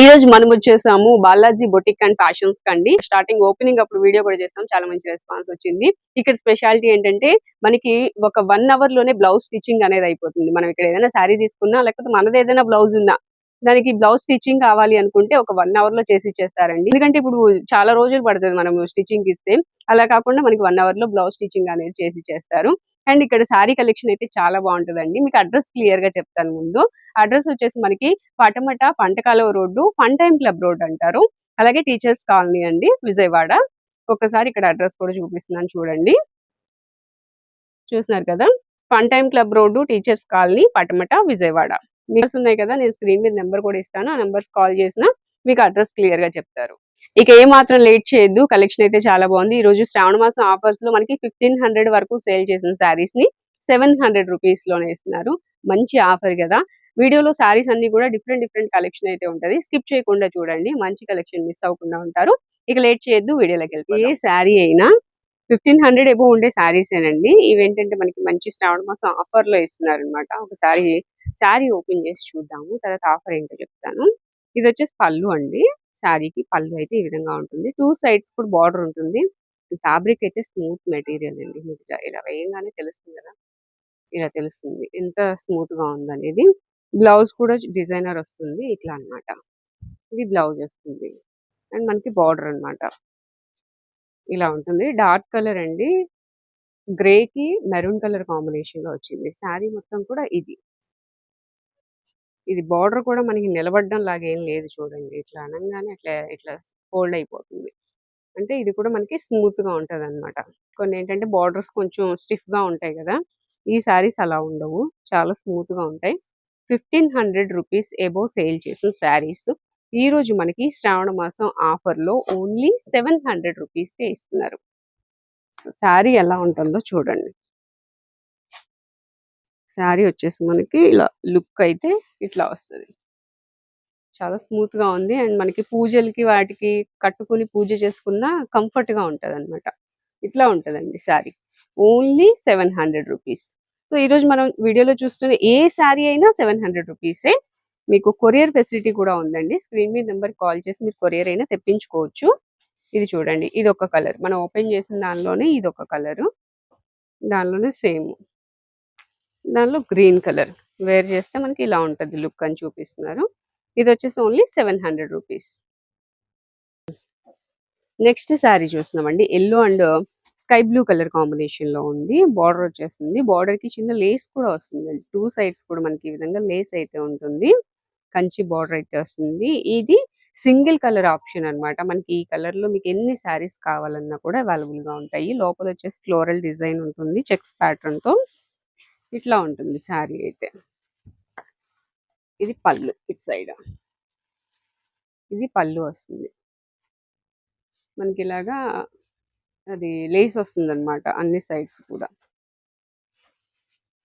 ఈ రోజు మనం వచ్చేసాము బాలాజీ బొటిక్ అండ్ ఫ్యాషన్స్ కండి. స్టార్టింగ్ ఓపెనింగ్ అప్పుడు వీడియో కూడా చేస్తాం చాలా మంచి రెస్పాన్స్ వచ్చింది. ఇక్కడ స్పెషాలిటీ ఏంటంటే మనకి ఒక వన్ అవర్లోనే బ్లౌజ్ స్టిచ్చింగ్ అనేది అయిపోతుంది. మనం ఇక్కడ ఏదైనా శారీ తీసుకున్నా లేకపోతే మనది ఏదైనా బ్లౌజ్ ఉన్నా దానికి బ్లౌజ్ స్టిచ్చింగ్ కావాలి అనుకుంటే ఒక వన్ అవర్లో చేసి ఇచ్చేస్తారండి. ఎందుకంటే ఇప్పుడు చాలా రోజులు పడుతుంది మనం స్టిచ్చింగ్ ఇస్తే. అలా కాకుండా మనకి వన్ అవర్లో బ్లౌజ్ స్టిచ్చింగ్ అనేది చేసి ఇచ్చేస్తారు. అండ్ ఇక్కడ శారీ కలెక్షన్ అయితే చాలా బాగుంటుందండి. మీకు అడ్రస్ క్లియర్గా చెప్తాను ముందు. అడ్రస్ వచ్చేసి మనకి Patamata Pantakaluva road fun time club road అంటారు. అలాగే టీచర్స్ కాలనీ అండి విజయవాడ. ఒకసారి ఇక్కడ అడ్రస్ కూడా చూపిస్తున్నాను చూడండి. చూస్తున్నారు కదా? Fun time club road teachers colony Patamata Vijayawada. మీకు ఉన్నాయి కదా? నేను స్క్రీన్ మీద నెంబర్ కూడా ఇస్తాను. ఆ నెంబర్స్ కాల్ చేసినా మీకు అడ్రస్ క్లియర్గా చెప్తారు. ఇక ఏ మాత్రం లేట్ చేయొద్దు. కలెక్షన్ అయితే చాలా బాగుంది. ఈ రోజు శ్రావణ మాసం ఆఫర్స్లో మనకి ఫిఫ్టీన్ హండ్రెడ్ వరకు సేల్ చేసిన శారీస్ని సెవెన్ హండ్రెడ్ రూపీస్లోనే ఇస్తున్నారు. మంచి ఆఫర్ కదా. వీడియోలో శారీస్ అన్ని కూడా డిఫరెంట్ డిఫరెంట్ కలెక్షన్ అయితే ఉంటది. స్కిప్ చేయకుండా చూడండి. మంచి కలెక్షన్ మిస్ అవ్వకుండా ఉంటారు. ఇక లేట్ చేయొద్దు. వీడియోలోకి వెళ్తే ఏ శారీ అయినా ఫిఫ్టీన్ హండ్రెడ్ ఎబో ఉండే శారీస్ ఏనండి. ఇవేంటంటే మనకి మంచి శ్రావణ మాసం ఆఫర్లో ఇస్తున్నారు అనమాట ఒకసారి శారీ ఓపెన్ చేసి చూద్దాము. తర్వాత ఆఫర్ ఏంటో చెప్తాను. ఇది వచ్చేసి పళ్ళు అండి. శారీకి పళ్ళు అయితే ఈ విధంగా ఉంటుంది. టూ సైడ్స్ కూడా బార్డర్ ఉంటుంది. ఫ్యాబ్రిక్ అయితే స్మూత్ మెటీరియల్ అండి. మీకు ఇలా- వేయంగానే తెలుస్తుంది కదా? ఇలా తెలుస్తుంది. ఎంత స్మూత్గా ఉందనేది. బ్లౌజ్ కూడా డిజైనర్ వస్తుంది. ఇట్లా అన్నమాట. ఇది బ్లౌజ్ వస్తుంది. అండ్ మనకి బార్డర్ అన్నమాట. ఇలా ఉంటుంది. డార్క్ కలర్ అండి. గ్రే కి మెరూన్ కలర్ కాంబినేషన్లో వచ్చింది. శారీ మొత్తం కూడా ఇది. ఇది బార్డర్ కూడా మనకి నిలబడడం లాగా ఏం లేదు చూడండి. ఇట్లా అనగానే అట్లా ఇట్లా ఫోల్డ్ అయిపోతుంది. అంటే ఇది కూడా మనకి స్మూత్ ఉంటుంది అనమాట కొన్ని ఏంటంటే బార్డర్స్ కొంచెం స్టిఫ్గా ఉంటాయి కదా ఈ శారీస్ అలా ఉండవు. చాలా స్మూత్గా ఉంటాయి. Fifteen hundred rupees above sale చేసిన శారీస్ ఈ రోజు మనకి శ్రావణ మాసం ఆఫర్లో ఓన్లీ సెవెన్ హండ్రెడ్ రూపీస్కే ఇస్తున్నారు. శారీ ఎలా ఉంటుందో చూడండి. శారీ వచ్చేసి మనకి ఇలా లుక్ అయితే ఇట్లా వస్తుంది. చాలా స్మూత్గా ఉంది. అండ్ మనకి పూజలకి వాటికి కట్టుకుని పూజ చేసుకున్న కంఫర్ట్గా ఉంటది అనమాట ఇట్లా ఉంటదండి sari. Only seven hundred rupees. So ఈ రోజు మనం వీడియోలో చూస్తున్న ఏ శారీ అయినా సెవెన్ హండ్రెడ్ రూపీసే. మీకు కొరియర్ ఫెసిలిటీ కూడా ఉందండి. స్క్రీన్ మీద నెంబర్ కాల్ చేసి మీరు కొరియర్ అయినా తెప్పించుకోవచ్చు. ఇది చూడండి. ఇది ఒక కలర్. మనం ఓపెన్ చేసిన దానిలోనే ఇది ఒక కలర్. దానిలోనే సేమ్. దానిలో గ్రీన్ కలర్ వేర్ చేస్తే మనకి ఇలా ఉంటది లుక్ అని చూపిస్తున్నారు. ఇది వచ్చేసి only seven hundred rupees. Next sari చూస్తున్నామండి. Yellow and sky blue colour కాంబినేషన్లో ఉంది. బార్డర్ వచ్చేస్తుంది. బార్డర్కి చిన్న లేస్ కూడా వస్తుంది టూ సైడ్స్ కూడా మనకి ఈ విధంగా లేస్ అయితే ఉంటుంది. కంచి బార్డర్ అయితే వస్తుంది. ఇది సింగిల్ కలర్ ఆప్షన్ అన్నమాట. మనకి ఈ కలర్లో మీకు ఎన్ని శారీస్ కావాలన్నా కూడా అవైలబుల్గా ఉంటాయి. లోపల వచ్చేసి ఫ్లోరల్ డిజైన్ ఉంటుంది. చెక్స్ ప్యాటర్న్తో. ఇట్లా ఉంటుంది శారీ అయితే. ఇది పళ్ళు ఇటు సైడ్. ఇది పళ్ళు వస్తుంది. మనకి ఇలాగా అది లేస్ వస్తుంది అనమాట అన్ని సైడ్స్ కూడా.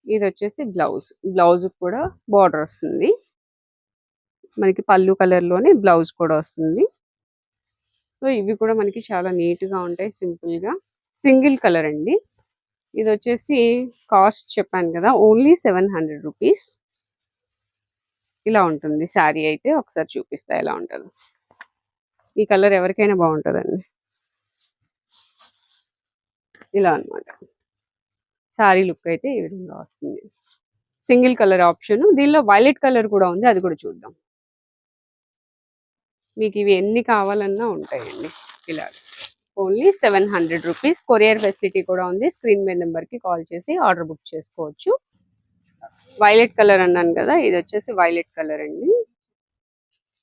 ఇది వచ్చేసి బ్లౌజ్. బ్లౌజ్ కూడా బార్డర్ వస్తుంది. మనకి పళ్ళు కలర్లోనే బ్లౌజ్ కూడా వస్తుంది. సో ఇవి కూడా మనకి చాలా నీట్గా ఉంటాయి సింపుల్గా. సింగిల్ కలర్ అండి. ఇది వచ్చేసి కాస్ట్ చెప్పాను కదా ఓన్లీ సెవెన్ హండ్రెడ్ రూపీస్. ఇలా ఉంటుంది శారీ అయితే ఒకసారి చూపిస్తా ఎలా ఉంటుంది. ఈ కలర్ ఎవరికైనా బాగుంటుందండి. ఇలా అన్నమాట. శారీ లుక్ అయితే ఈ విధంగా వస్తుంది. సింగిల్ కలర్ ఆప్షన్ దీనిలో వైలెట్ కలర్ కూడా ఉంది అది కూడా చూద్దాం. మీకు ఇవి ఎన్ని కావాలన్నా ఉంటాయండి ఇలా only seven hundred rupees. Courier facility కూడా ఉంది. స్క్రీన్ మీద నెంబర్కి కాల్ చేసి ఆర్డర్ బుక్ చేసుకోవచ్చు. వైలెట్ కలర్ అన్నాను కదా ఇది వచ్చేసి వైలెట్ కలర్ అండి.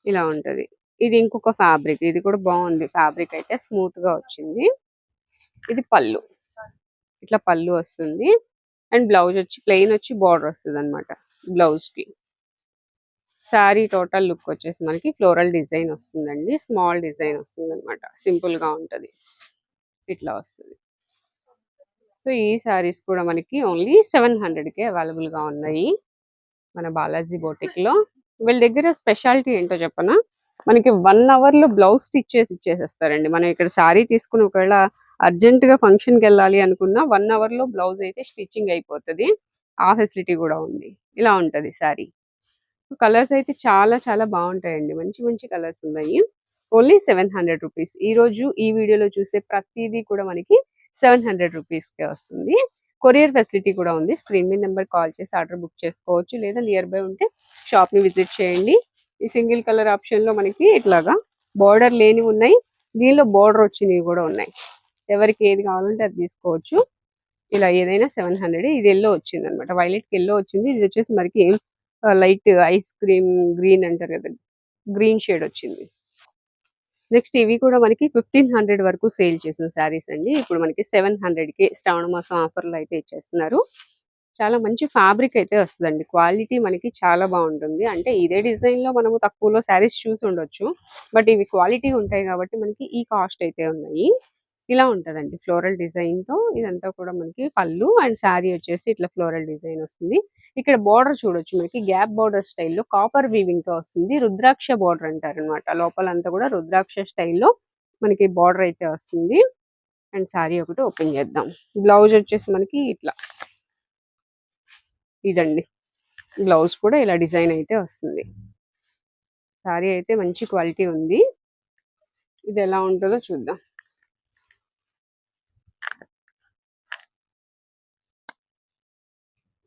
ఇలా ఉంటది. ఇది ఇంకొక ఫ్యాబ్రిక్. ఇది కూడా బాగుంది. ఫ్యాబ్రిక్ అయితే స్మూత్గా వచ్చింది. ఇది పళ్ళు. ఇట్లా పళ్ళు వస్తుంది. అండ్ బ్లౌజ్ వచ్చి ప్లెయిన్ వచ్చి బార్డర్ వస్తుంది అనమాట బ్లౌజ్కి శారీ టోటల్ లుక్ వచ్చేసి మనకి ఫ్లోరల్ డిజైన్ వస్తుందండి. స్మాల్ డిజైన్ వస్తుంది అనమాట సింపుల్గా ఉంటది. ఇట్లా వస్తుంది. సో ఈ శారీస్ కూడా మనకి ఓన్లీ సెవెన్ హండ్రెడ్కే అవైలబుల్గా ఉన్నాయి. మన బాలాజీ బోటిక్లో. వీళ్ళ దగ్గర స్పెషాలిటీ ఏంటో చెప్పనా? మనకి వన్ అవర్లో బ్లౌజ్ స్టిచ్ చేసి ఇచ్చేసేస్తారండి. మనం ఇక్కడ శారీ తీసుకుని ఒకవేళ అర్జెంట్గా ఫంక్షన్కి వెళ్ళాలి అనుకున్నా వన్ అవర్లో బ్లౌజ్ అయితే స్టిచ్చింగ్ అయిపోతుంది. ఆ ఫెసిలిటీ కూడా ఉంది. ఇలా ఉంటది శారీ. కలర్స్ అయితే చాలా చాలా బాగుంటాయండి. మంచి మంచి కలర్స్ ఉన్నాయి. Only seven hundred rupees. ఈ రోజు ఈ వీడియోలో చూసే ప్రతిదీ కూడా మనకి సెవెన్ హండ్రెడ్ రూపీస్కే వస్తుంది. కొరియర్ ఫెసిలిటీ కూడా ఉంది. స్క్రీన్ మీద నెంబర్ కాల్ చేసి ఆర్డర్ బుక్ చేసుకోవచ్చు. లేదా నియర్ బై ఉంటే షాప్ని విజిట్ చేయండి. ఈ సింగిల్ కలర్ ఆప్షన్లో మనకి ఇట్లాగా బార్డర్ లేనివి ఉన్నాయి. దీనిలో బార్డర్ వచ్చినవి కూడా ఉన్నాయి. ఎవరికి ఏది కావాలంటే అది తీసుకోవచ్చు. ఇలా ఏదైనా సెవెన్ హండ్రెడ్. ఇది ఎల్లో వచ్చింది అనమాట వైలెట్కి ఎల్లో వచ్చింది. ఇది వచ్చేసి మనకి లైట్ ఐస్ క్రీమ్ గ్రీన్ అంటారు కదా గ్రీన్ షేడ్ వచ్చింది. నెక్స్ట్ ఇవి కూడా మనకి ఫిఫ్టీన్ హండ్రెడ్ వరకు సేల్ చేసిన శారీస్ అండి. ఇప్పుడు మనకి సెవెన్ హండ్రెడ్కి శ్రావణ మాసం ఆఫర్లు అయితే ఇచ్చేస్తున్నారు. చాలా మంచి ఫ్యాబ్రిక్ అయితే వస్తుందండి. క్వాలిటీ మనకి చాలా బాగుంటుంది. అంటే ఇదే డిజైన్లో మనము తక్కువలో శారీస్ చూసి ఉండొచ్చు. బట్ ఇవి క్వాలిటీ ఉంటాయి కాబట్టి మనకి ఈ కాస్ట్ అయితే ఉన్నాయి. ఇలా ఉంటదండి ఫ్లోరల్ డిజైన్తో ఇదంతా కూడా మనకి పళ్ళు అండ్ శారీ వచ్చేసి ఇట్లా ఫ్లోరల్ డిజైన్ వస్తుంది. ఇక్కడ బార్డర్ చూడొచ్చు మనకి. గ్యాప్ బార్డర్ స్టైల్లో కాపర్ వీవింగ్తో వస్తుంది. రుద్రాక్ష బార్డర్ అంటారు అనమాట లోపలంతా కూడా రుద్రాక్ష స్టైల్లో మనకి బార్డర్ అయితే వస్తుంది. అండ్ శారీ ఒకటి ఓపెన్ చేద్దాం. బ్లౌజ్ వచ్చేసి మనకి ఇట్లా. ఇదండి. బ్లౌజ్ కూడా ఇలా డిజైన్ అయితే వస్తుంది. శారీ అయితే మంచి క్వాలిటీ ఉంది. ఇది ఎలా ఉంటుందో చూద్దాం.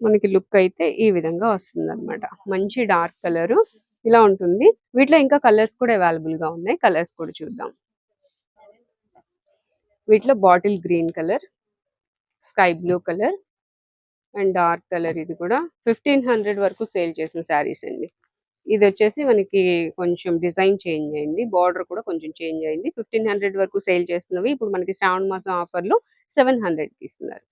మనకి లుక్ అయితే ఈ విధంగా వస్తుంది అనమాట మంచి డార్క్ కలర్ ఇలా ఉంటుంది. వీటిలో ఇంకా కలర్స్ కూడా అవైలబుల్గా ఉన్నాయి. కలర్స్ కూడా చూద్దాం. వీటిలో bottle green colour sky blue colour and dark colour ఇది కూడా. ఫిఫ్టీన్ హండ్రెడ్ వరకు సేల్ చేసిన శారీస్ అండి. ఇది వచ్చేసి మనకి కొంచెం డిజైన్ చేంజ్ అయింది. బార్డర్ కూడా కొంచెం చేంజ్ అయింది. ఫిఫ్టీన్ హండ్రెడ్ వరకు సేల్ చేస్తున్నవి. ఇప్పుడు మనకి శ్రావణ మాసం ఆఫర్లో సెవెన్ హండ్రెడ్కి ఇస్తున్నారు.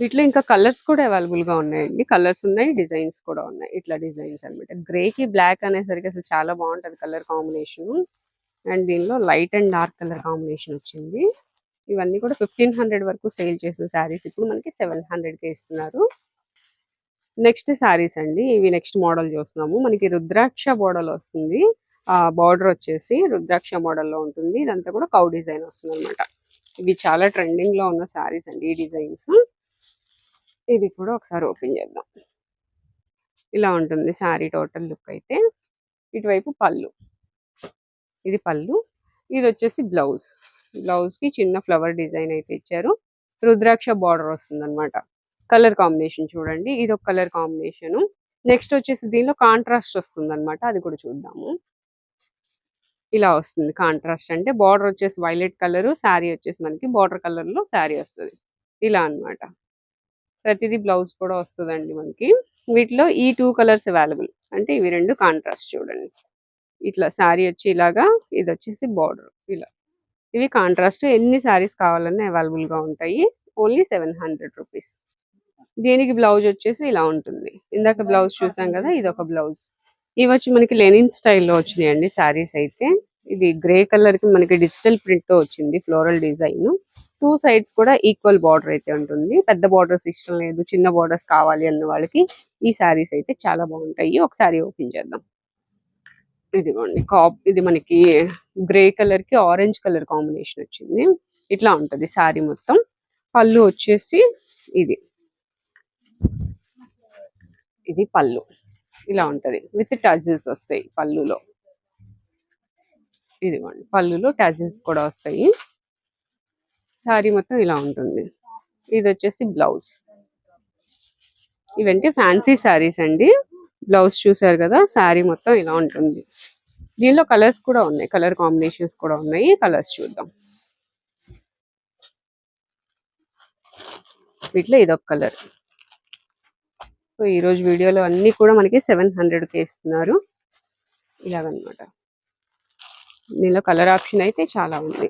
వీటిలో ఇంకా కలర్స్ కూడా అవైలబుల్గా ఉన్నాయండి. కలర్స్ ఉన్నాయి డిజైన్స్ కూడా ఉన్నాయి. ఇట్లా డిజైన్స్ అనమాట గ్రే కి బ్లాక్ అనేసరికి అసలు చాలా బాగుంటది కలర్ కాంబినేషన్. అండ్ దీనిలో light and dark colour combination వచ్చింది. ఇవన్నీ కూడా ఫిఫ్టీన్ హండ్రెడ్ వరకు సేల్ చేసిన శారీస్. ఇప్పుడు మనకి సెవెన్ హండ్రెడ్కి ఇస్తున్నారు. నెక్స్ట్ శారీస్ అండి. ఇవి నెక్స్ట్ మోడల్ చూస్తున్నాము. మనకి రుద్రాక్ష మోడల్ వస్తుంది. ఆ బార్డర్ వచ్చేసి రుద్రాక్ష మోడల్లో ఉంటుంది. ఇదంతా కూడా కౌ డిజైన్ వస్తుంది అనమాట ఇవి చాలా ట్రెండింగ్లో ఉన్న శారీస్ అండి ఈ డిజైన్స్. ఇది కూడా ఒకసారి ఓపెన్ చేద్దాం. ఇలా ఉంటుంది శారీ టోటల్ లుక్ అయితే. ఇటువైపు పళ్ళు. ఇది పళ్ళు. ఇది వచ్చేసి బ్లౌజ్. బ్లౌజ్కి చిన్న ఫ్లవర్ డిజైన్ అయితే ఇచ్చారు. రుద్రాక్ష బార్డర్ వస్తుందన్నమాట. కలర్ కాంబినేషన్ చూడండి. ఇది ఒక కలర్ కాంబినేషన్. నెక్స్ట్ వచ్చేసి దీనిలో కాంట్రాస్ట్ వస్తుందన్నమాట. అది కూడా చూద్దాము. ఇలా వస్తుంది కాంట్రాస్ట్. అంటే బార్డర్ వచ్చేసి వైలెట్ కలర్ శారీ వచ్చేసి మనకి బార్డర్ కలర్లో శారీ వస్తుంది. ఇలా అన్నమాట. ప్రతిదీ బ్లౌజ్ కూడా వస్తుందండి మనకి. వీటిలో ఈ టూ కలర్స్ అవైలబుల్ అంటే ఇవి రెండు కాంట్రాస్ట్ చూడండి. ఇట్లా శారీ వచ్చి ఇలాగా ఇది వచ్చేసి బార్డర్ ఇలా. ఇవి కాంట్రాస్ట్ ఎన్ని శారీస్ కావాలన్నా అవైలబుల్గా ఉంటాయి. ఓన్లీ సెవెన్ హండ్రెడ్ రూపీస్ దీనికి బ్లౌజ్ వచ్చేసి ఇలా ఉంటుంది. ఇందాక బ్లౌజ్ చూసాం కదా ఇది ఒక బ్లౌజ్. ఇవి వచ్చి మనకి లెనిన్ స్టైల్లో వచ్చినాయండి శారీస్ అయితే. ఇది గ్రే కలర్కి మనకి డిజిటల్ ప్రింట్తో వచ్చింది ఫ్లోరల్ డిజైన్. టూ సైడ్స్ కూడా ఈక్వల్ బార్డర్ అయితే ఉంటుంది. పెద్ద బార్డర్స్ ఇష్టం లేదు చిన్న బార్డర్స్ కావాలి అన్న వాళ్ళకి ఈ సారీస్ అయితే చాలా బాగుంటాయి. ఒకసారి ఓపెన్ చేద్దాం. ఇదిగోండి కాప్ ఇది మనకి గ్రే కలర్కి ఆరెంజ్ కలర్ కాంబినేషన్ వచ్చింది. ఇట్లా ఉంటది సారీ మొత్తం. పళ్ళు వచ్చేసి ఇది. ఇది పళ్ళు. ఇలా ఉంటది. విత్ టజిల్స్ వస్తాయి పళ్ళులో. ఇదిగోండి పళ్ళులో ట్యాజిన్స్ కూడా వస్తాయి. శారీ మొత్తం ఇలా ఉంటుంది. ఇది వచ్చేసి బ్లౌజ్. ఇవంటే ఫ్యాన్సీ శారీస్ అండి. బ్లౌజ్ చూసారు కదా శారీ మొత్తం ఇలా ఉంటుంది. దీనిలో కలర్స్ కూడా ఉన్నాయి కలర్ కాంబినేషన్స్ కూడా ఉన్నాయి. కలర్స్ చూద్దాం. వీటిలో ఇదొక కలర్. సో ఈరోజు వీడియోలో అన్ని కూడా మనకి సెవెన్ హండ్రెడ్కి ఇస్తున్నారు. ఇలాగనమాట. దీనిలో కలర్ ఆప్షన్ అయితే చాలా ఉంది.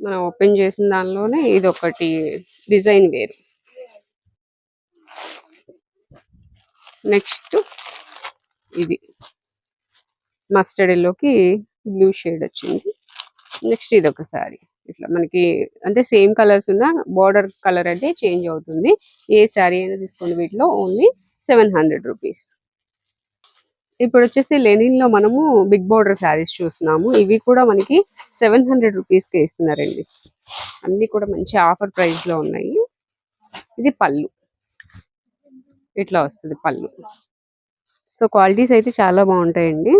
మనం ఓపెన్ చేసిన దానిలోనే ఇది ఒకటి డిజైన్ వేరు. నెక్స్ట్ ఇది. మస్టర్డ్ ఎల్లోకి బ్లూ షేడ్ వచ్చింది. నెక్స్ట్ ఇది ఒక శారీ ఇట్లా మనకి అంటే సేమ్ కలర్స్ ఉన్న బార్డర్ కలర్ అంటే చేంజ్ అవుతుంది. ఏ శారీ అయినా తీసుకోండి. వీటిలో ఓన్లీ సెవెన్ హండ్రెడ్ రూపీస్. ఇప్పుడు వచ్చేసి లెనిన్లో మనము బిగ్ బార్డర్ శారీస్ చూస్తున్నాము. ఇవి కూడా మనకి సెవెన్ హండ్రెడ్ రూపీస్కి ఇస్తున్నారండి. అన్ని కూడా మంచి ఆఫర్ ప్రైస్లో ఉన్నాయి. ఇది పళ్ళు. ఇట్లా వస్తుంది పళ్ళు. సో క్వాలిటీస్ అయితే చాలా బాగుంటాయండి.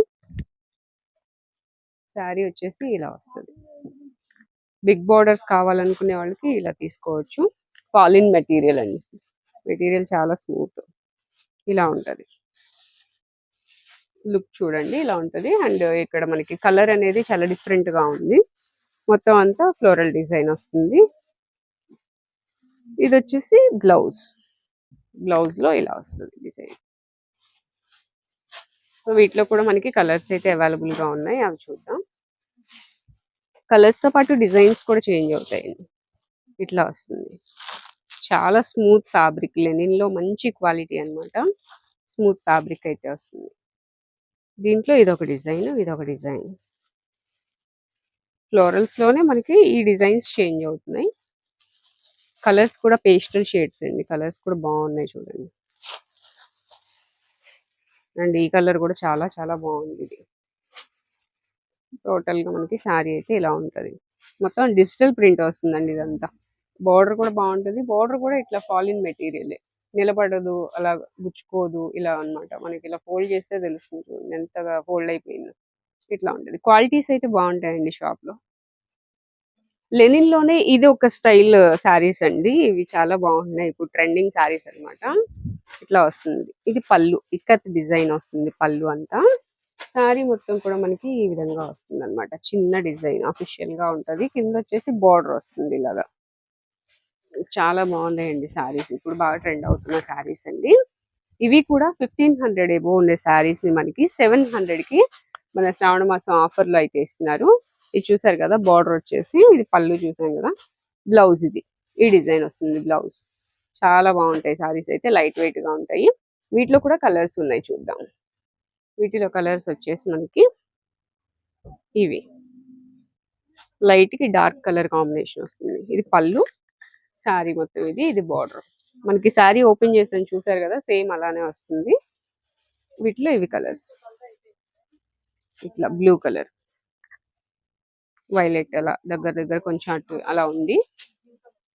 శారీ వచ్చేసి ఇలా వస్తుంది. బిగ్ బార్డర్స్ కావాలనుకునే వాళ్ళకి ఇలా తీసుకోవచ్చు. ఫాలిన్ మెటీరియల్ అండి. మెటీరియల్ చాలా స్మూత్. ఇలా ఉంటుంది. లుక్ చూడండి ఇలా ఉంటుంది. అండ్ ఇక్కడ మనకి కలర్ అనేది చాలా డిఫరెంట్గా ఉంది. మొత్తం అంతా ఫ్లోరల్ డిజైన్ వస్తుంది. ఇది వచ్చేసి బ్లౌజ్. బ్లౌజ్లో ఇలా వస్తుంది డిజైన్. సో వీటిలో కూడా మనకి కలర్స్ అయితే అవైలబుల్గా ఉన్నాయి. అవి చూద్దాం. కలర్స్తో పాటు డిజైన్స్ కూడా చేంజ్ అవుతాయండి ఇట్లా వస్తుంది. చాలా స్మూత్ ఫ్యాబ్రిక్ లెనిన్లో మంచి క్వాలిటీ అన్నమాట. స్మూత్ ఫ్యాబ్రిక్ అయితే వస్తుంది. దీంట్లో ఇదొక డిజైన్ ఇదొక డిజైన్. ఫ్లోరల్స్లోనే మనకి ఈ డిజైన్స్ చేంజ్ అవుతున్నాయి. కలర్స్ కూడా పేస్టల్ షేడ్స్ అండి. కలర్స్ కూడా బాగున్నాయి చూడండి. అండ్ ఈ కలర్ కూడా చాలా చాలా బాగుంది ఇది. టోటల్గా మనకి శారీ అయితే ఇలా ఉంటుంది. మొత్తం డిజిటల్ ప్రింట్ వస్తుందండి ఇదంతా. బార్డర్ కూడా బాగుంటుంది. బార్డర్ కూడా ఇట్లా ఫాలిన్ మెటీరియల్. నిలబడదు అలా గుచ్చుకోదు ఇలా అన్నమాట. మనకి ఇలా ఫోల్డ్ చేస్తే తెలుస్తుంది చూడండి ఎంతగా ఫోల్డ్ అయిపోయిందో. ఇట్లా ఉంటది. క్వాలిటీస్ అయితే బాగుంటాయండి షాప్లో లెనిన్లోనే ఇది ఒక స్టైల్ శారీస్ అండి. ఇవి చాలా బాగున్నాయి. ఇప్పుడు ట్రెండింగ్ శారీస్ అన్నమాట. ఇట్లా వస్తుంది. ఇది పళ్ళు. ఇక్కత్ డిజైన్ వస్తుంది పళ్ళు అంతా. శారీ మొత్తం కూడా మనకి ఈ విధంగా వస్తుంది అన్నమాట చిన్న డిజైన్ అఫీషియల్గా ఉంటది. కింద వచ్చేసి బార్డర్ వస్తుంది ఇలాగా. చాలా బాగున్నాయండి శారీస్. ఇప్పుడు బాగా ట్రెండ్ అవుతున్న శారీస్ అండి. ఇవి కూడా ఫిఫ్టీన్ హండ్రెడ్ ఏబో ఉండే శారీస్ మనకి సెవెన్ హండ్రెడ్కి మన శ్రావణ మాసం ఆఫర్లో అయితే ఇస్తున్నారు. ఇది చూసారు కదా బార్డర్ వచ్చేసి ఇది పళ్ళు చూసాం కదా బ్లౌజ్ ఇది. ఈ డిజైన్ వస్తుంది బ్లౌజ్. చాలా బాగుంటాయి శారీస్ అయితే లైట్ వెయిట్గా ఉంటాయి. వీటిలో కూడా కలర్స్ ఉన్నాయి చూద్దాం. వీటిలో కలర్స్ వచ్చేసి మనకి ఇవి. లైట్కి డార్క్ కలర్ కాంబినేషన్ వస్తుంది. ఇది పళ్ళు శారీ మొత్తం ఇది ఇది బార్డర్ మనకి శారీ ఓపెన్ చేసాను చూసారు కదా సేమ్ అలానే వస్తుంది. వీటిలో ఇవి కలర్స్ ఇట్లా బ్లూ కలర్ వైలెట్ అలా దగ్గర దగ్గర కొంచెం అటు అలా ఉంది.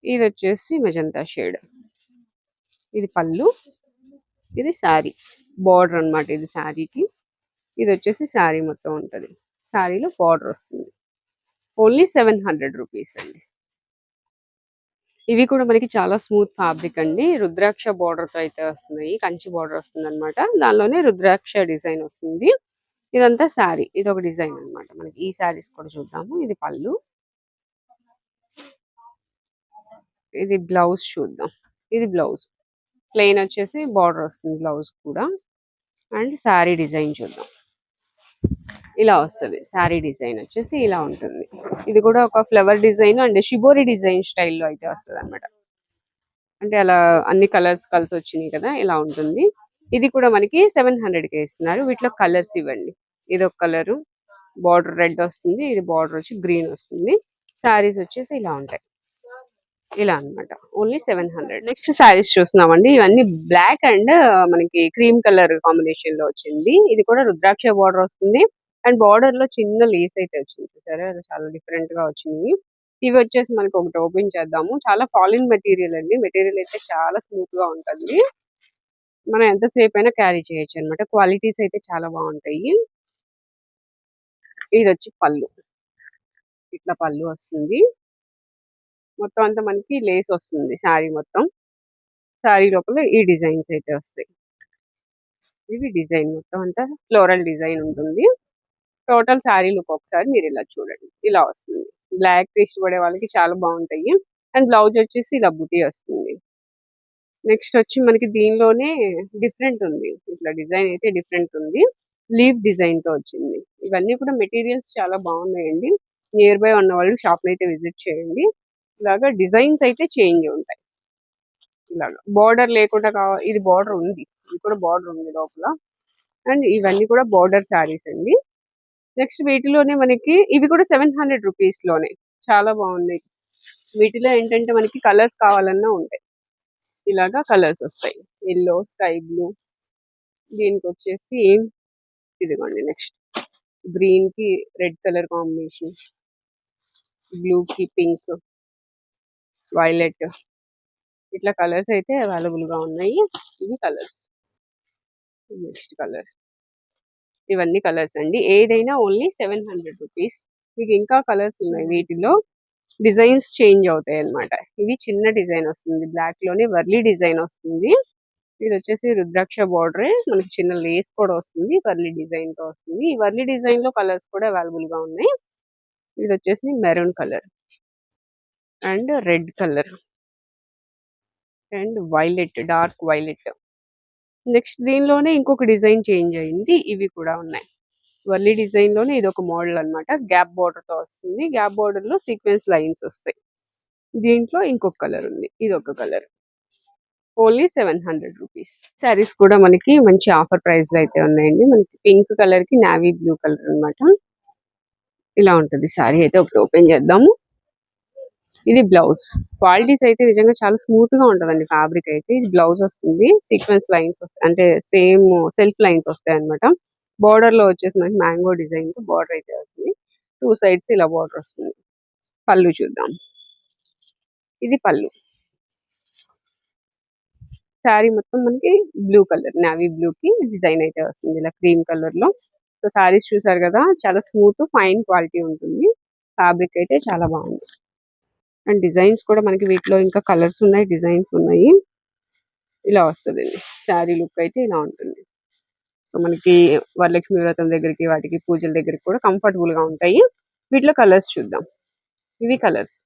ఇది వచ్చేసి మెజంతా షేడ్ ఇది పళ్ళు. ఇది శారీ బార్డర్ అన్నమాట ఇది శారీకి ఇది వచ్చేసి శారీ మొత్తం ఉంటుంది. శారీలో బార్డర్ వస్తుంది. ఓన్లీ సెవెన్ హండ్రెడ్ రూపీస్ అండి. ఇవి కూడా మనకి చాలా స్మూత్ ఫ్యాబ్రిక్ అండి. రుద్రాక్ష border తో అయితే వస్తున్నాయి. కంచి బార్డర్ వస్తుంది అనమాట దానిలోనే రుద్రాక్ష డిజైన్ వస్తుంది. ఇదంతా శారీ. ఇది ఒక డిజైన్ అన్నమాట. మనకి ఈ శారీస్ కూడా చూద్దాము. ఇది పళ్ళు. ఇది బ్లౌజ్ చూద్దాం. ఇది బ్లౌజ్. ప్లెయిన్ వచ్చేసి బార్డర్ వస్తుంది బ్లౌజ్ కూడా. అండ్ శారీ డిజైన్ చూద్దాం. ఇలా వస్తుంది. శారీ డిజైన్ వచ్చేసి ఇలా ఉంటుంది. ఇది కూడా ఒక flower design and shibori design స్టైల్లో అయితే వస్తుంది అనమాట అంటే అలా అన్ని కలర్స్ కలిసి వచ్చినాయి కదా ఇలా ఉంటుంది. ఇది కూడా మనకి సెవెన్ హండ్రెడ్కి ఇస్తున్నారు. వీటిలో కలర్స్ ఇవ్వండి. ఇది ఒక కలర్. బార్డర్ రెడ్ వస్తుంది. ఇది బార్డర్ వచ్చి గ్రీన్ వస్తుంది. శారీస్ వచ్చేసి ఇలా ఉంటాయి. ఇలా అన్నమాట. Only seven hundred next saris చూస్తున్నామండి. ఇవన్నీ బ్లాక్ అండ్ uh, మనకి క్రీమ్ కలర్ కాంబినేషన్లో వచ్చింది. ఇది కూడా రుద్రాక్ష బార్డర్ వస్తుంది. అండ్ బార్డర్లో చిన్న లేస్ అయితే వచ్చింది. సరే అది చాలా డిఫరెంట్గా వచ్చింది ఇవి వచ్చేసి మనకి ఒకటి ఓపెన్ చేద్దాము. చాలా ఫాలిన్ మెటీరియల్ అండి. మెటీరియల్ అయితే చాలా స్మూత్గా ఉంటుంది. మనం ఎంతసేపు అయినా క్యారీ చేయొచ్చు అన్నమాట. క్వాలిటీస్ అయితే చాలా బాగుంటాయి. ఇది వచ్చి పళ్ళు. ఇట్లా పళ్ళు వస్తుంది. మొత్తం అంతా మనకి లేస్ వస్తుంది శారీ మొత్తం. శారీ లోపల ఈ డిజైన్స్ అయితే వస్తాయి. ఇది డిజైన్ మొత్తం అంతా ఫ్లోరల్ డిజైన్ ఉంటుంది. టోటల్ శారీ లుక్ ఒకసారి మీరు ఇలా చూడండి. ఇలా వస్తుంది. బ్లాక్ ఇష్టపడే వాళ్ళకి చాలా బాగుంటాయి. అండ్ బ్లౌజ్ వచ్చేసి ఇలా బుటీ వస్తుంది. నెక్స్ట్ వచ్చి మనకి దీనిలోనే డిఫరెంట్ ఉంది. ఇట్లా డిజైన్ అయితే డిఫరెంట్ ఉంది. లీవ్ డిజైన్తో వచ్చింది. ఇవన్నీ కూడా మెటీరియల్స్ చాలా బాగున్నాయండి. నియర్ బై ఉన్న వాళ్ళు షాప్ అయితే విజిట్ చేయండి. ఇలాగా డిజైన్స్ అయితే చేంజ్ ఉంటాయి. ఇలాగా బార్డర్ లేకుండా కావాలి ఇది బార్డర్ ఉంది. ఇది కూడా బార్డర్ ఉంది లోపల. అండ్ ఇవన్నీ కూడా బార్డర్ శారీస్ అండి. నెక్స్ట్ వీటిలోనే మనకి ఇవి కూడా సెవెన్ హండ్రెడ్ రూపీస్లోనే. చాలా బాగున్నాయి. వీటిలో ఏంటంటే మనకి కలర్స్ కావాలన్నా ఉంటాయి. ఇలాగా కలర్స్ వస్తాయి. Yellow sky blue. దీనికి వచ్చేసి ఇదిగోండి నెక్స్ట్. గ్రీన్కి రెడ్ కలర్ కాంబినేషన్. బ్లూ కి పింక్. వైలెట్. ఇట్లా కలర్స్ అయితే అవైలబుల్గా ఉన్నాయి. ఇవి కలర్స్. Next colour. ఇవన్నీ కలర్స్ అండి. ఏదైనా ఓన్లీ సెవెన్ హండ్రెడ్ రూపీస్. మీకు ఇంకా కలర్స్ ఉన్నాయి వీటిలో డిజైన్స్ చేంజ్ అవుతాయి అనమాట ఇది చిన్న డిజైన్ వస్తుంది. బ్లాక్లోనే వర్లీ డిజైన్ వస్తుంది. ఇది వచ్చేసి రుద్రాక్ష బార్డర్. మనకి చిన్న లేస్ కూడా వస్తుంది. వర్లీ డిజైన్తో వస్తుంది. ఈ వర్లీ డిజైన్లో కలర్స్ కూడా అవైలబుల్గా ఉన్నాయి. ఇది వచ్చేసి maroon colour. And red colour. And violet dark violet. Next దీనిలోనే ఇంకొక డిజైన్ చేంజ్ అయింది. ఇవి కూడా ఉన్నాయి. వర్లీ డిజైన్లోనే ఇది ఒక మోడల్ అన్నమాట. గ్యాప్ బార్డర్తో వస్తుంది. గ్యాప్ బార్డర్లో సీక్వెన్స్ లైన్స్ వస్తాయి. దీంట్లో ఇంకొక కలర్ ఉంది. ఇది ఒక colour. Only seven hundred rupees. Saris కూడా మనకి మంచి ఆఫర్ ప్రైస్లో అయితే ఉన్నాయండి. మనకి పింక్ కలర్కి నావీ బ్లూ కలర్ అన్నమాట. ఇలా ఉంటుంది. శారీ అయితే ఒకటి ఓపెన్ చేద్దాము. ఇది బ్లౌజ్. క్వాలిటీస్ అయితే నిజంగా చాలా స్మూత్గా ఉంటదండి ఫ్యాబ్రిక్ అయితే. ఇది బ్లౌజ్ వస్తుంది సీక్వెన్స్ లైన్స్ వస్తాయి అంటే సేమ్ సెల్ఫ్ లైన్స్ వస్తాయి అనమాట బార్డర్లో వచ్చేసి మనకి మ్యాంగో డిజైన్తో బార్డర్ అయితే వస్తుంది. టూ సైడ్స్ ఇలా బార్డర్ వస్తుంది. పళ్ళు చూద్దాం. ఇది పళ్ళు. శారీ మొత్తం మనకి బ్లూ కలర్ నావీ బ్లూ కి డిజైన్ అయితే వస్తుంది ఇలా క్రీమ్ కలర్లో. సో శారీస్ చూసారు కదా చాలా స్మూత్ ఫైన్ క్వాలిటీ ఉంటుంది. ఫ్యాబ్రిక్ అయితే చాలా బాగుంది. అండ్ డిజైన్స్ కూడా మనకి వీటిలో ఇంకా కలర్స్ ఉన్నాయి డిజైన్స్ ఉన్నాయి. ఇలా వస్తుందండి. శారీ లుక్ అయితే ఇలా ఉంటుంది. సో మనకి వరలక్ష్మి వ్రతం దగ్గరికి వాటికి పూజల దగ్గరికి కూడా కంఫర్టబుల్గా ఉంటాయి. వీటిలో కలర్స్ చూద్దాం. ఇవి కలర్స్.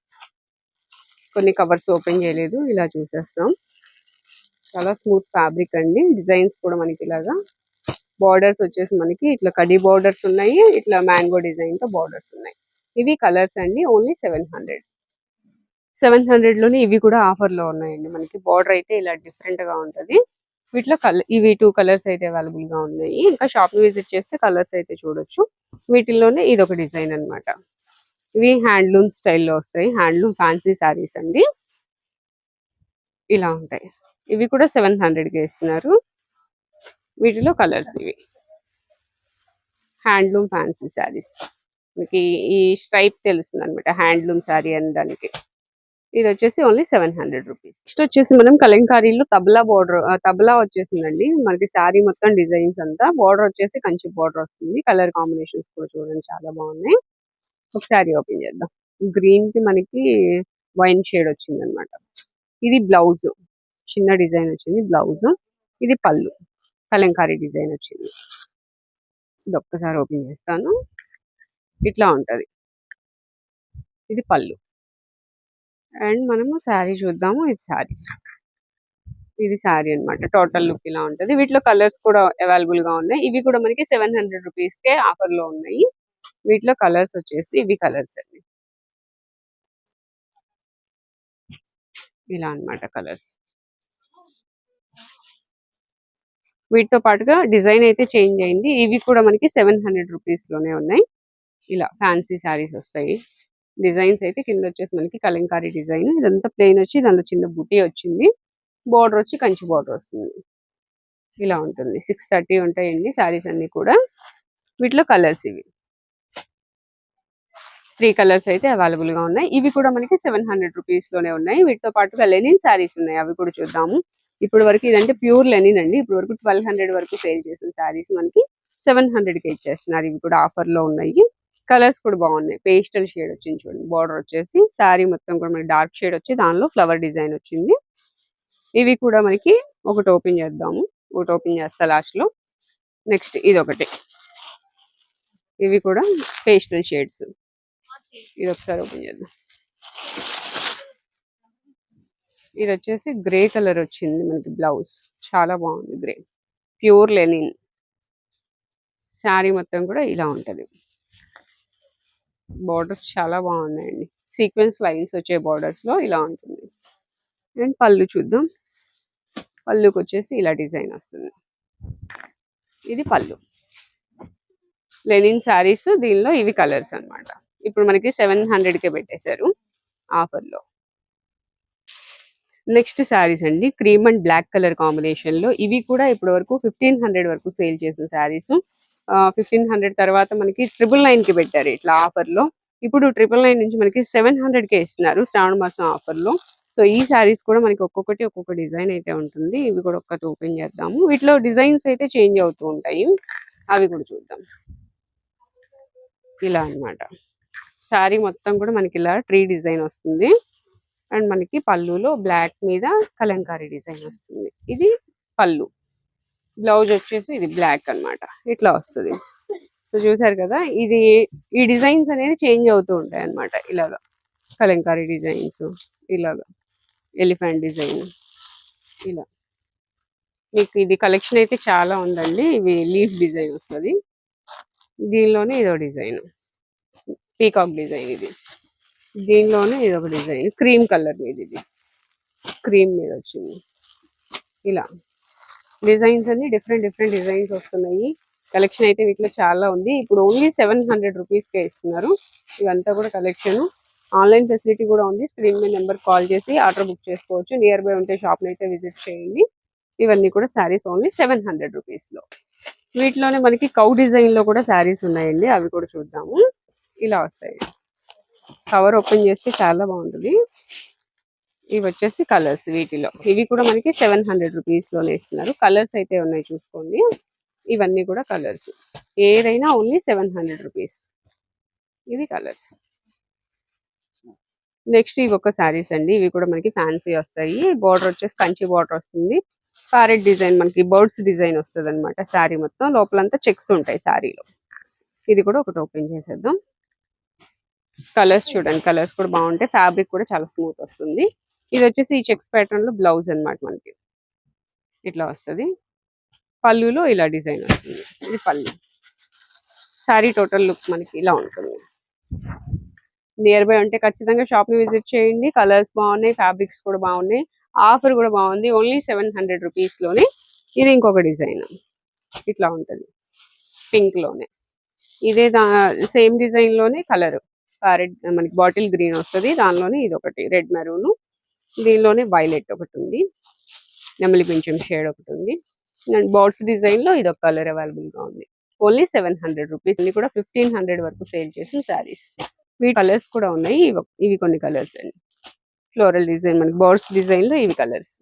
కొన్ని కవర్స్ ఓపెన్ చేయలేదు ఇలా చూసేస్తాం. చాలా స్మూత్ ఫ్యాబ్రిక్ అండి. డిజైన్స్ కూడా మనకి ఇలాగా బార్డర్స్ వచ్చేసి మనకి ఇట్లా కడి బార్డర్స్ ఉన్నాయి ఇట్లా మ్యాంగో డిజైన్తో బార్డర్స్ ఉన్నాయి. ఇవి కలర్స్ అండి ఓన్లీ సెవెన్ హండ్రెడ్. సెవెన్ హండ్రెడ్లోని ఇవి కూడా ఆఫర్లో ఉన్నాయండి. మనకి బార్డర్ అయితే ఇలా డిఫరెంట్గా ఉంటది. వీటిలో కలర్ ఇవి టూ కలర్స్ అయితే అవైలబుల్గా ఉన్నాయి. ఇంకా షాప్ని విజిట్ చేస్తే కలర్స్ అయితే చూడొచ్చు. వీటిల్లోనే ఇది ఒక డిజైన్ అన్నమాట. ఇవి హ్యాండ్లూమ్ స్టైల్లో వస్తాయి. హ్యాండ్లూమ్ ఫ్యాన్సీ శారీస్ అండి. ఇలా ఉంటాయి. ఇవి కూడా సెవెన్ హండ్రెడ్కి ఇస్తున్నారు. వీటిలో కలర్స్ ఇవి. Handloom fancy saris. మీకు ఈ స్ట్రైప్ తెలుస్తుంది అనమాట హ్యాండ్లూమ్ శారీ దానికి. ఇది వచ్చేసి only seven hundred rupees next వచ్చేసి మనం కలంకారీలో తబలా బోర్డర్ తబలా వచ్చేసిందండి. మనకి శారీ మొత్తం డిజైన్స్ అంతా. బోర్డర్ వచ్చేసి కంచి బోర్డర్ వస్తుంది. కలర్ కాంబినేషన్స్ కూడా చూడండి చాలా బాగున్నాయి. ఒక శారీ ఓపెన్ చేద్దాం. గ్రీన్కి మనకి వైన్ షేడ్ వచ్చింది అనమాట ఇది బ్లౌజ్ చిన్న డిజైన్ వచ్చింది బ్లౌజ్ ఇది పళ్ళు. కలంకారీ డిజైన్ వచ్చింది. ఇది ఒక్కసారి ఓపెన్ చేస్తాను. ఇట్లా ఉంటది. ఇది పళ్ళు. అండ్ మనము శారీ చూద్దాము. ఇది శారీ. ఇది శారీ అన్నమాట. టోటల్ లుక్ ఇలా ఉంటది. వీటిలో కలర్స్ కూడా అవైలబుల్గా ఉన్నాయి. ఇవి కూడా మనకి సెవెన్ హండ్రెడ్ రూపీస్ కే ఆఫర్లో ఉన్నాయి. వీటిలో కలర్స్ వచ్చేసి ఇవి కలర్స్ అండి. ఇలా అన్నమాట కలర్స్ వీటితో పాటుగా డిజైన్ అయితే చేంజ్ అయింది. ఇవి కూడా మనకి సెవెన్ హండ్రెడ్ రూపీస్లోనే ఉన్నాయి. ఇలా ఫ్యాన్సీ శారీస్ వస్తాయి. డిజైన్స్ అయితే కింద వచ్చేసి మనకి కలంకారీ డిజైన్. ఇదంతా ప్లెయిన్ వచ్చి దానిలో చిన్న బుటీ వచ్చింది. బార్డర్ వచ్చి కంచి బార్డర్ వస్తుంది. ఇలా ఉంటుంది. సిక్స్ థర్టీ ఉంటాయండి శారీస్ అన్ని కూడా. వీటిలో కలర్స్ ఇవి. త్రీ కలర్స్ అయితే అవైలబుల్గా ఉన్నాయి. ఇవి కూడా మనకి సెవెన్ హండ్రెడ్ రూపీస్లోనే ఉన్నాయి. వీటితో పాటుగా లెనిన్ శారీస్ ఉన్నాయి. అవి కూడా చూద్దాము. ఇప్పుడు వరకు ఇదంటే ప్యూర్ లెనిన్ అండి. ఇప్పుడు వరకు ట్వెల్వ్ హండ్రెడ్ వరకు సేల్ చేసిన శారీస్ మనకి సెవెన్ హండ్రెడ్కి ఇచ్చేస్తున్నారు. ఇవి కూడా ఆఫర్లో ఉన్నాయి. కలర్స్ కూడా బాగున్నాయి. పేస్టల్ షేడ్ వచ్చింది చూడండి. బార్డర్ వచ్చేసి శారీ మొత్తం కూడా మనకి డార్క్ షేడ్ వచ్చి దానిలో ఫ్లవర్ డిజైన్ వచ్చింది. ఇవి కూడా మనకి ఒకటి ఓపెన్ చేద్దాము. ఒకటి ఓపెన్ చేస్తా లాస్ట్లో. నెక్స్ట్ ఇది ఒకటి ఇవి కూడా పేస్టల్ షేడ్స్. ఇది ఒకసారి ఓపెన్ చేద్దాం. ఇది వచ్చేసి గ్రే కలర్ వచ్చింది మనకి బ్లౌజ్. చాలా బాగుంది గ్రే. Pure linen. శారీ మొత్తం కూడా ఇలా ఉంటుంది. బార్డర్స్ చాలా బాగున్నాయండి. సీక్వెన్స్ లైన్స్ వచ్చే బార్డర్స్లో ఇలా ఉంటుంది. అండ్ పళ్ళు చూద్దాం. పళ్ళుకి వచ్చేసి ఇలా డిజైన్ వస్తుంది. ఇది పళ్ళు. లెనిన్ శారీస్ దీనిలో ఇవి కలర్స్ అన్నమాట. ఇప్పుడు మనకి సెవెన్ కే పెట్టేశారు ఆఫర్లో నెక్స్ట్ శారీస్ అండి. క్రీమ్ అండ్ బ్లాక్ కలర్ కాంబినేషన్లో ఇవి కూడా ఇప్పటి వరకు ఫిఫ్టీన్ హండ్రెడ్ వరకు సేల్ చేసిన శారీస్ ఫిఫ్టీన్ హండ్రెడ్ తర్వాత మనకి ట్రిపుల్ నైన్కి పెట్టారు ఇట్లా ఆఫర్లో. ఇప్పుడు ట్రిపుల్ నైన్ నుంచి మనకి సెవెన్ హండ్రెడ్ కే ఇస్తున్నారు శ్రావణ మాసం ఆఫర్లో. సో ఈ శారీస్ కూడా మనకి ఒక్కొక్కటి ఒక్కొక్క డిజైన్ అయితే ఉంటుంది. ఇవి కూడా ఒక్కటి ఓపెన్ చేద్దాము. వీటిలో డిజైన్స్ అయితే చేంజ్ అవుతూ ఉంటాయి. అవి కూడా చూద్దాం. ఇలా అన్నమాట. శారీ మొత్తం కూడా మనకి ఇలా ట్రీ డిజైన్ వస్తుంది. అండ్ మనకి పళ్ళులో బ్లాక్ మీద కలంకారీ డిజైన్ వస్తుంది. ఇది పళ్ళు. బ్లౌజ్ వచ్చేసి ఇది బ్లాక్ అన్నమాట. ఇట్లా వస్తుంది. సో చూసారు కదా ఇది ఈ డిజైన్స్ అనేది చేంజ్ అవుతూ ఉంటాయి అన్నమాట ఇలాగా. కలంకారీ డిజైన్స్ ఇలాగా. ఎలిఫెంట్ డిజైన్ ఇలా. మీకు ఇది కలెక్షన్ అయితే చాలా ఉందండి. ఇవి లీఫ్ డిజైన్ వస్తుంది. దీనిలోనే ఇదో డిజైన్. పీకాక్ డిజైన్ ఇది. దీనిలోనే ఇది ఒక డిజైన్. క్రీమ్ కలర్ మీద ఇది. క్రీమ్ మీద వచ్చింది. ఇలా. డిజైన్స్ అన్ని డిఫరెంట్ డిఫరెంట్ డిజైన్స్ వస్తున్నాయి. కలెక్షన్ అయితే వీటిలో చాలా ఉంది. ఇప్పుడు ఓన్లీ సెవెన్ హండ్రెడ్ రూపీస్కే ఇస్తున్నారు. ఇవంతా కూడా కలెక్షన్. ఆన్లైన్ ఫెసిలిటీ కూడా ఉంది. స్క్రీన్ మీద నెంబర్ కాల్ చేసి ఆర్డర్ బుక్ చేసుకోవచ్చు. నియర్ బై ఉంటే షాప్ని అయితే విజిట్ చేయండి. ఇవన్నీ కూడా శారీస్ ఓన్లీ సెవెన్ హండ్రెడ్ రూపీస్లో వీటిలోనే మనకి కౌ డిజైన్లో కూడా శారీస్ ఉన్నాయండి. అవి కూడా చూద్దాము. ఇలా వస్తాయి. కవర్ ఓపెన్ చేస్తే చాలా బాగుంటుంది. ఇవి వచ్చేసి కలర్స్ వీటిలో. ఇవి కూడా మనకి సెవెన్ హండ్రెడ్ రూపీస్లోనే ఇస్తున్నారు. కలర్స్ అయితే ఉన్నాయి చూసుకోండి. ఇవన్నీ కూడా కలర్స్ ఏదైనా ఓన్లీ సెవెన్ హండ్రెడ్ రూపీస్ ఇవి కలర్స్ నెక్స్ట్ ఇవి ఒక శారీస్ అండి. ఇవి కూడా మనకి ఫ్యాన్సీ వస్తాయి. బార్డర్ వచ్చేసి కంచి బార్డర్ వస్తుంది. ప్యారెట్ డిజైన్ మనకి బర్డ్స్ డిజైన్ వస్తుంది అనమాట శారీ మొత్తం. లోపలంతా చెక్స్ ఉంటాయి శారీలో ఇది కూడా ఒకటి ఓపెన్ చేసేద్దాం. కలర్స్ చూడండి. కలర్స్ కూడా బాగుంటాయి. ఫ్యాబ్రిక్ కూడా చాలా స్మూత్ వస్తుంది. ఇది వచ్చేసి ఈ చెక్స్ ప్యాటర్న్లో బ్లౌజ్ అన్నమాట మనకి. ఇట్లా వస్తుంది. పళ్ళులో ఇలా డిజైన్ వస్తుంది. ఇది పళ్ళు. సారీ టోటల్ లుక్ మనకి ఇలా ఉంటుంది. నియర్ బై ఉంటే ఖచ్చితంగా షాప్ని విజిట్ చేయండి. కలర్స్ బాగున్నాయి ఫ్యాబ్రిక్స్ కూడా బాగున్నాయి. ఆఫర్ కూడా బాగుంది. ఓన్లీ సెవెన్ హండ్రెడ్ రూపీస్లోనే ఇది ఇంకొక డిజైన్ ఇట్లా ఉంటుంది. పింక్లోనే. ఇదే సేమ్ డిజైన్లోనే కలర్ ప్యారెట్ మనకి బాటిల్ గ్రీన్ వస్తుంది. దానిలోనే ఇది ఒకటి. రెడ్ మెరూన్ దీనిలోనే వైలెట్ ఒకటి ఉంది. నెమలి పింఛం షేడ్ ఒకటి ఉంది. అండ్ బార్డ్స్ డిజైన్లో ఇది ఒక కలర్ అవైలబుల్గా ఉంది. ఓన్లీ సెవెన్ హండ్రెడ్ రూపీస్ ఇది కూడా ఫిఫ్టీన్ హండ్రెడ్ వరకు సేల్ చేసిన శారీస్ వీటి కలర్స్ కూడా ఉన్నాయి. ఇవి కొన్ని కలర్స్ అండి. ఫ్లోరల్ డిజైన్ మనకి బార్డ్స్ డిజైన్లో ఇవి కలర్స్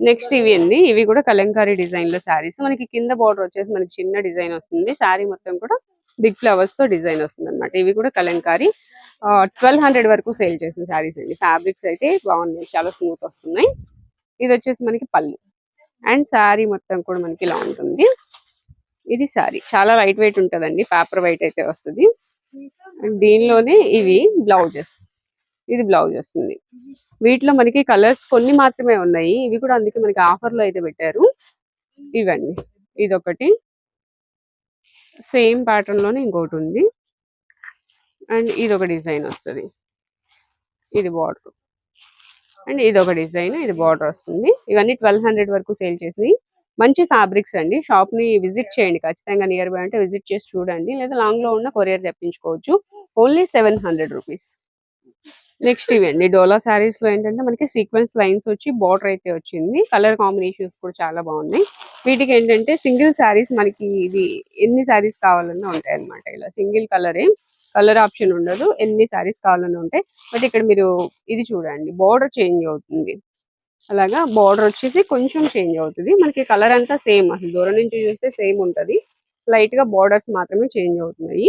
నెక్స్ట్ ఇవి అండి. ఇవి కూడా కలంకారీ డిజైన్లో శారీస్ మనకి కింద బార్డర్ వచ్చేసి మనకి చిన్న డిజైన్ వస్తుంది. శారీ మొత్తం కూడా బిగ్ ఫ్లవర్స్తో డిజైన్ వస్తుంది అనమాట ఇవి కూడా కలంకారీ. ట్వెల్వ్ హండ్రెడ్ వరకు సేల్ చేసిన శారీస్ అండి. ఫ్యాబ్రిక్స్ అయితే బాగున్నాయి. చాలా స్మూత్ వస్తున్నాయి. ఇది వచ్చేసి మనకి పళ్ళు. అండ్ శారీ మొత్తం కూడా మనకి ఇలా ఉంటుంది. ఇది శారీ. చాలా లైట్ వెయిట్ ఉంటుందండి. పేపర్ వైట్ అయితే వస్తుంది. అండ్ దీనిలోనే ఇవి బ్లౌజెస్. ఇది బ్లౌజ్ వస్తుంది. వీటిలో మనకి కలర్స్ కొన్ని మాత్రమే ఉన్నాయి. ఇవి కూడా అందుకే మనకి ఆఫర్లో అయితే పెట్టారు. ఇవండి. ఇదొకటి. సేమ్ ప్యాటర్న్లోనే ఇంకోటి ఉంది. అండ్ ఇది ఒక డిజైన్ వస్తుంది. ఇది బార్డర్ అండ్ ఇది ఒక డిజైన్ ఇది బార్డర్ వస్తుంది. ఇవన్నీ ట్వెల్వ్ హండ్రెడ్ వరకు సేల్ చేసినాయి మంచి ఫ్యాబ్రిక్స్ అండి. షాప్ని విజిట్ చేయండి. ఖచ్చితంగా నియర్ బై అంటే విజిట్ చేసి చూడండి. లేదా లాంగ్లో ఉన్న courier తెప్పించుకోవచ్చు. Only seven hundred rupees next ఇవండి డోలా శారీస్లో ఏంటంటే మనకి సీక్వెన్స్ లైన్స్ వచ్చి బార్డర్ అయితే వచ్చింది. కలర్ కాంబినేషన్స్ కూడా చాలా బాగున్నాయి. వీటికి ఏంటంటే సింగిల్ శారీస్ మనకి ఇది ఎన్ని శారీస్ కావాలన్నా ఉంటాయి అన్నమాట ఇలా సింగిల్ కలరే కలర్ ఆప్షన్ ఉండదు. ఎన్ని శారీస్ కావాలన్నా ఉంటాయి. బట్ ఇక్కడ మీరు ఇది చూడండి. బార్డర్ చేంజ్ అవుతుంది. అలాగా బార్డర్ వచ్చేసి కొంచెం చేంజ్ అవుతుంది. మనకి కలర్ అంతా సేమ్. అసలు దూరం నుంచి చూస్తే సేమ్ ఉంటుంది. లైట్గా బార్డర్స్ మాత్రమే చేంజ్ అవుతున్నాయి.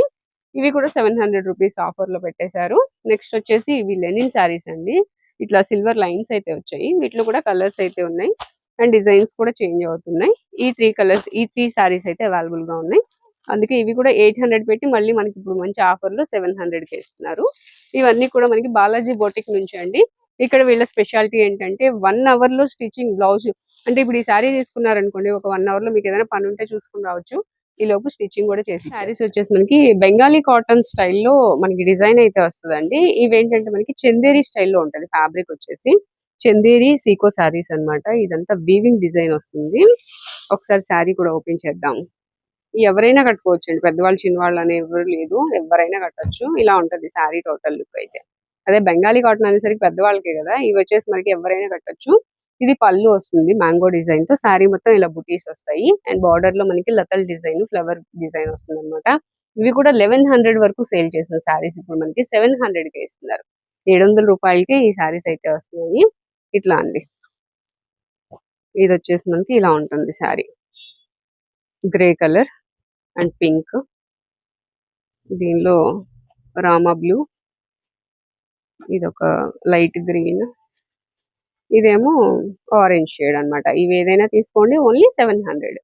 ఇవి కూడా సెవెన్ హండ్రెడ్ రూపీస్ ఆఫర్లో పెట్టేశారు. నెక్స్ట్ వచ్చేసి ఇవి లెనిన్ శారీస్ అండి. ఇట్లా సిల్వర్ లైన్స్ అయితే వచ్చాయి. వీటిలో కూడా కలర్స్ అయితే ఉన్నాయి. అండ్ డిజైన్స్ కూడా చేంజ్ అవుతున్నాయి. ఈ త్రీ కలర్స్ ఈ త్రీ శారీస్ అయితే అవైలబుల్గా ఉన్నాయి. అందుకే ఇవి కూడా ఎయిట్ హండ్రెడ్ పెట్టి మళ్ళీ మనకి ఇప్పుడు మంచి ఆఫర్లో సెవెన్ హండ్రెడ్కి ఇస్తున్నారు. ఇవన్నీ కూడా మనకి బాలాజీ బోటిక్ నుంచి అండి. ఇక్కడ వీళ్ళ స్పెషాలిటీ ఏంటంటే వన్ అవర్లో స్టిచ్చింగ్ బ్లౌజ్. అంటే ఇప్పుడు ఈ శారీ తీసుకున్నారనుకోండి ఒక వన్ అవర్లో మీకు ఏదైనా పని ఉంటే చూసుకుని రావచ్చు. ఈ లోపు స్టిచ్చింగ్ కూడా చేసి శారీస్ వచ్చేసి మనకి బెంగాలీ కాటన్ స్టైల్లో మనకి డిజైన్ అయితే వస్తుందండి. ఇవేంటంటే మనకి చందేరి స్టైల్లో ఉంటది ఫ్యాబ్రిక్ వచ్చేసి. చందేరి సీకో శారీస్ అన్నమాట. ఇదంతా వీవింగ్ డిజైన్ వస్తుంది. ఒకసారి శారీ కూడా ఓపెన్ చేద్దాం. ఎవరైనా కట్టుకోవచ్చు అండి పెద్దవాళ్ళు చిన్నవాళ్ళు అనే ఎవరు లేదు. ఎవరైనా కట్టొచ్చు. ఇలా ఉంటది శారీ టోటల్ లుక్ అయితే. అదే బెంగాలీ కాటన్ అనేసరికి పెద్దవాళ్ళకే కదా. ఇవి వచ్చేసి మనకి ఎవరైనా కట్టొచ్చు. ఇది పళ్ళు వస్తుంది మ్యాంగో డిజైన్తో. శారీ మొత్తం ఇలా బుటీస్ వస్తాయి. అండ్ బార్డర్లో మనకి లతల్ డిజైన్ ఫ్లవర్ డిజైన్ వస్తుంది అనమాట ఇవి కూడా లెవెన్ హండ్రెడ్ వరకు సేల్ చేసిన శారీస్ ఇప్పుడు మనకి సెవెన్ హండ్రెడ్కి ఇస్తున్నారు. ఏడు వందల రూపాయలకి ఈ శారీస్ అయితే వస్తున్నాయి. ఇట్లా అండి. ఇది వచ్చేసి మనకి ఇలా ఉంటుంది sari grey colour and pink దీనిలో రామా బ్లూ ఇది ఒక లైట్ గ్రీన్ ఇదేమో ఆరెంజ్ షేడ్ అన్నమాట. ఇవి ఏదైనా తీసుకోండి ఓన్లీ సెవెన్ హండ్రెడ్